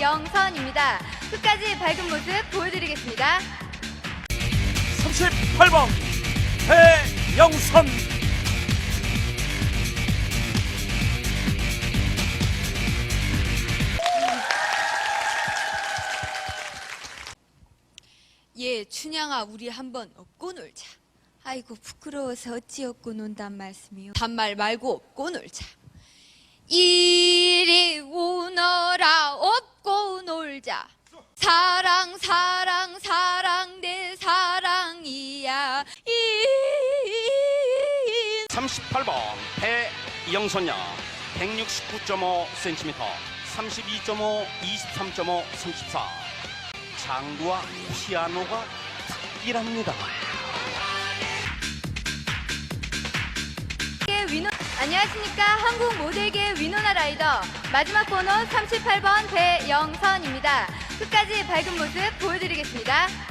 배영선입니다. 끝까지 밝은 모습 보여드리겠습니다. 38번 배영선 예, 춘향아, 우리 한번 업고 놀자. 아이고, 부끄러워서 어찌 업고 논단 말씀이요. 단말 말고 업고 놀자. 이리 놀자. 사랑, 사랑, 사랑, 내 사랑이야. 이 38번 배영선야 169.5cm 32.5 23.5 34 장구와 피아노가 특기랍니다 안녕하십니까 한국 모델계 라이더 마지막 번호 38번 배영선입니다. 끝까지 밝은 모습 보여드리겠습니다.